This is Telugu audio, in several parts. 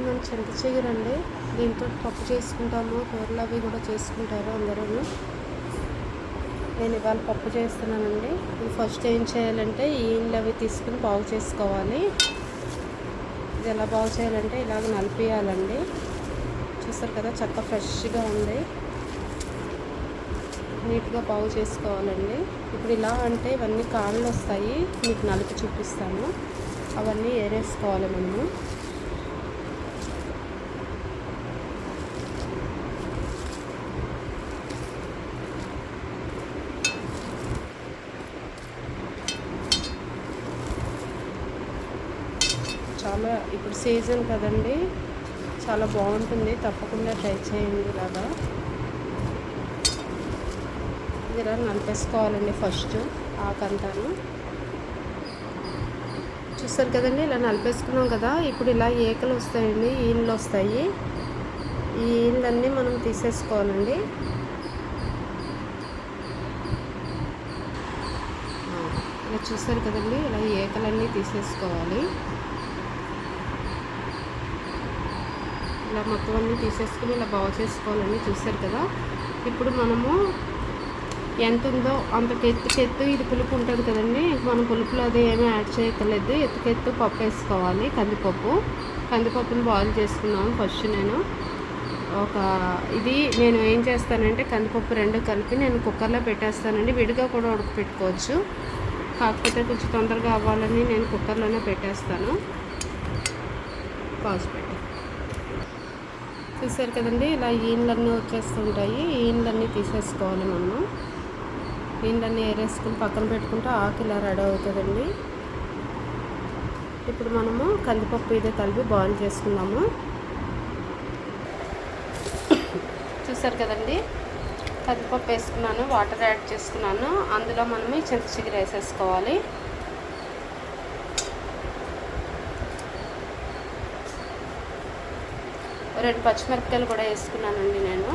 ఇది మన చింత చిగురండి దీంతో పప్పు చేసుకుంటాము. కూరలు అవి కూడా చేసుకుంటారు అందరూ. నేను ఇవాళ పప్పు చేస్తున్నానండి. ఇది ఫస్ట్ ఏం చేయాలంటే ఈయనలు అవి తీసుకుని బాగు చేసుకోవాలి. ఇది ఎలా బాగు చేయాలంటే ఇలాగ నలిపియాలండి. చూస్తారు కదా చక్క ఫ్రెష్గా ఉంది. నీట్గా బాగు చేసుకోవాలండి. ఇప్పుడు ఇలా అంటే ఇవన్నీ కాళ్ళు వస్తాయి. మీకు నలిపి చూపిస్తాను. అవన్నీ ఏరేసుకోవాలి మనము. చాలా ఇప్పుడు సీజన్ కదండి. చాలా బాగుంటుంది. తప్పకుండా ట్రై చేయండి ఇలాగా. ఇది ఇలా నలిపేసుకోవాలండి ఫస్ట్ ఆకంతాను చూస్తారు కదండి ఇలా నలిపేసుకున్నాం కదా. ఇప్పుడు ఇలా ఏకలు వస్తాయండి ఈళ్ళు వస్తాయి. ఈ ఈళ్ళన్నీ మనం తీసేసుకోవాలండి. ఇలా చూస్తారు కదండి ఇలా ఏకలన్నీ తీసేసుకోవాలి. ఇలా మొత్తం అన్నీ తీసేసుకుని ఇలా బాగు చేసుకోవాలని చూశారు కదా. ఇప్పుడు మనము ఎంత ఉందో అంత ఎత్తుకెత్తు ఇది పులుపు ఉంటుంది కదండి. మనం పులుపులో అది ఏమీ యాడ్ చేయక్కర్లేదు. ఎత్తుకెత్తు పప్పు వేసుకోవాలి కందిపప్పు. కందిపప్పుని బాయిల్ చేసుకున్నాము ఫస్ట్ నేను. ఒక ఇది నేను ఏం చేస్తానంటే కందిపప్పు రెండు కలిపి నేను కుక్కర్లో పెట్టేస్తానండి. విడిగా కూడా ఉడకపెట్టుకోవచ్చు. కాకపోతే కొంచెం తొందరగా అవ్వాలని నేను కుక్కర్లోనే పెట్టేస్తాను. పాజ్ చూసారు కదండి ఇలా ఈన్లన్నీ వచ్చేస్తుంటాయి. ఈన్లన్నీ తీసేసుకోవాలి మనము. ఈన్లన్నీ ఏరేసుకుని పక్కన పెట్టుకుంటే ఆకు ఇలా రెడీ అవుతుందండి. ఇప్పుడు మనము కందిపప్పు ఇదే కలిపి బాయిల్ చేసుకుందాము. చూసారు కదండి కందిపప్పు వేసుకున్నాను వాటర్ యాడ్ చేసుకున్నాను. అందులో మనము చింత చిగురు వేసేసుకోవాలి. రెండు పచ్చిమిరపకాయలు కూడా వేసుకున్నానండి నేను.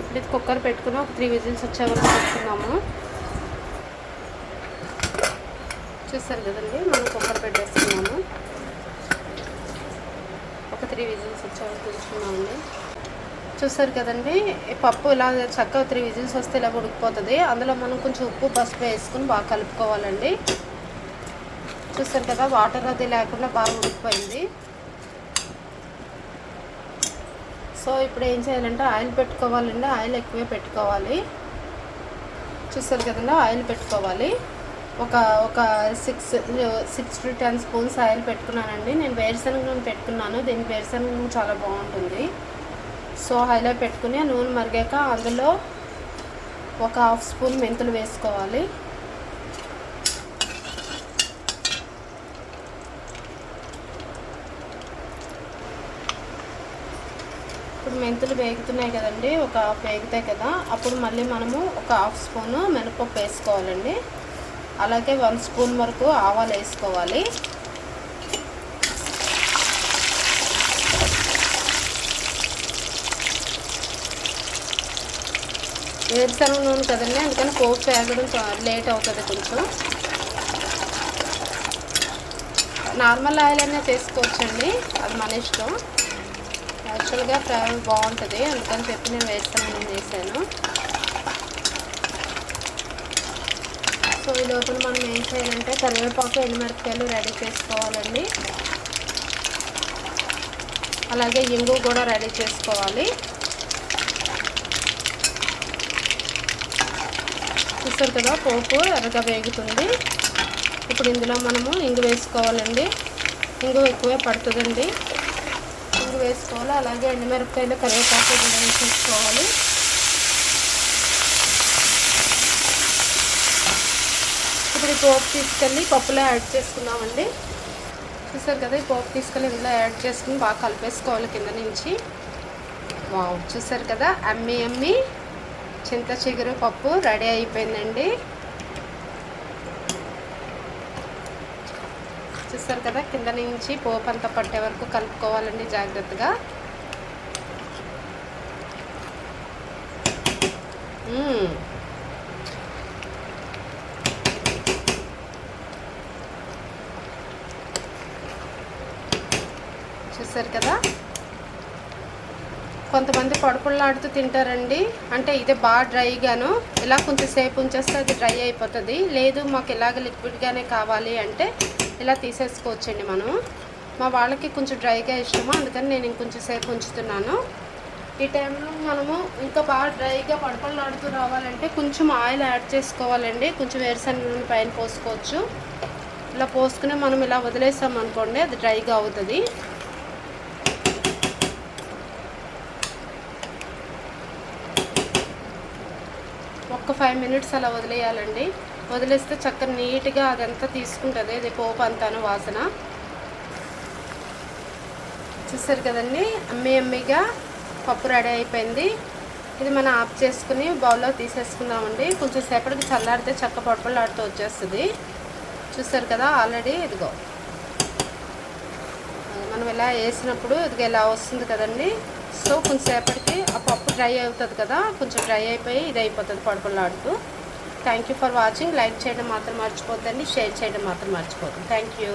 ఇప్పుడు కుక్కర్ పెట్టుకుని ఒక త్రీ విజిల్స్ వచ్చే వరకు పెట్టుకున్నాము చూస్తారు కదండి మనం కుక్కర్ పెట్టేసుకున్నాము. ఒక త్రీ విజిల్స్ వచ్చే వరకు ఉంచుకున్నామండి చూస్తారు కదండి ఈ పప్పు ఇలా చక్కగా త్రీ విజిల్స్ వస్తే ఇలా ఉడికిపోతుంది. అందులో మనం కొంచెం ఉప్పు పసుపు వేసుకుని బాగా కలుపుకోవాలండి. చూసారు కదా వాటర్ అది లేకుండా బాగా ఉడికిపోయింది. సో ఇప్పుడు ఏం చేయాలంటే ఆయిల్ పెట్టుకోవాలండి. ఆయిల్ ఎక్కువే పెట్టుకోవాలి. చూసారు కదండి ఆయిల్ పెట్టుకోవాలి. ఒక ఒక six six to ten spoons oil పెట్టుకున్నానండి. నేను వేరుశనగ పెట్టుకున్నాను. దీనికి వేరుశనగ చాలా బాగుంటుంది. సో హైలో పెట్టుకుని ఆ నూనె మరిగాక అందులో ఒక హాఫ్ స్పూన్ మెంతులు వేసుకోవాలి. ఇప్పుడు మెంతులు వేగుతున్నాయి కదండి ఒక హాఫ్ వేగుతాయి కదా అప్పుడు మళ్ళీ మనము ఒక హాఫ్ స్పూను మినపప్పు వేసుకోవాలండి. అలాగే వన్ స్పూన్ వరకు ఆవాలు వేసుకోవాలి. వేరుశనగ నూనె కదండి? అందుకని పోపు వేగడం లేట్ అవుతుంది కొంచెం. నార్మల్ ఆయిల్ అయినా చేసుకోవచ్చండి. అది మన ఇష్టం. యాక్చువల్గా ఫ్లేవర్ బాగుంటుంది. అందుకని చెప్పి నేను వేరుశనగ నూనె వేసాను సో ఈ లోపల మనం ఏం చేయాలంటే కరివేపాకు ఎండుమిరపకాయలు రెడీ చేసుకోవాలండి. అలాగే ఇంగు కూడా రెడీ చేసుకోవాలి. చూస్తారు కదా పోపు ఎర్రగా వేగుతుంది. ఇప్పుడు ఇందులో మనము ఇంగు వేసుకోవాలండి. ఇంగు ఎక్కువే పడుతుందండి. ఇంగు వేసుకోవాలి. అలాగే ఎండుమిరపకాయలు కరివేపాకు కూడా వేసేసుకోవాలి ఇప్పుడు ఈ పోపు తీసుకెళ్ళి పప్పులో యాడ్ చేసుకున్నామండి చూసారు కదా ఈ పోపు తీసుకెళ్ళి ఇందులో యాడ్ చేసుకుని బాగా కలిపేసుకోవాలి కింద నుంచి. వావ్ చూసారు కదా అమ్మి అమ్మి. చింత చిగురు పప్పు రెడీ అయిపోయిందండి. చూస్తారు కదా కింద నుంచి పోపు అంతా పట్టే వరకు కలుపుకోవాలండి జాగ్రత్తగా. చూసారు కదా కొంతమంది పొడపుల్లాడుతూ తింటారండి. అంటే ఇది బాగా డ్రైగాను. ఇలా కొంచెం సేపు ఉంచేస్తే అది డ్రై అయిపోతుంది. లేదు మాకు ఇలాగ లిక్విడ్గానే కావాలి అంటే ఇలా తీసేసుకోవచ్చండి మనం. మా వాళ్ళకి కొంచెం డ్రైగా ఇష్టము. అందుకని నేను ఇంకొంచెం సేపు ఉంచుతున్నాను. ఈ టైంలో మనము ఇంకా బాగా డ్రైగా పడపలాడుతూ రావాలంటే కొంచెం ఆయిల్ యాడ్ చేసుకోవాలండి. కొంచెం వేరుశనగ నూనె పైన పోసుకోవచ్చు. ఇలా పోసుకుని మనం ఇలా వదిలేసాం అనుకోండి అది డ్రైగా అవుతుంది. ఫైవ్ మినిట్స్ అలా వదిలేయాలండి. వదిలేస్తే చక్కగా నీట్గా అదంతా తీసుకుంటుంది. ఇది పోపు అంతాను వాసన. చూసారు కదండి? అమ్మి అమ్మిగా పప్పు రెడీ అయిపోయింది. ఇది మనం ఆఫ్ చేసుకుని బౌల్లో తీసేసుకుందామండి. కొంచెం సేపటికి చల్లారితే చక్క పొడపలాడుతూ వచ్చేస్తుంది. చూసారు కదా? ఆల్రెడీ ఇదిగో. మనం ఇలా వేసినప్పుడు ఇదిగో ఇలా వస్తుంది కదండి. సో కొంచెం సేపటికి ఆ పప్పు డ్రై అవుతుంది కదా కొంచెం డ్రై అయిపోయి ఇది అయిపోతుంది పొడపలాడుతూ thank you for watching like చేయడం మాత్రం మర్చిపోద్దండి షేర్ చేయడం మాత్రం మర్చిపోద్దు. Thank you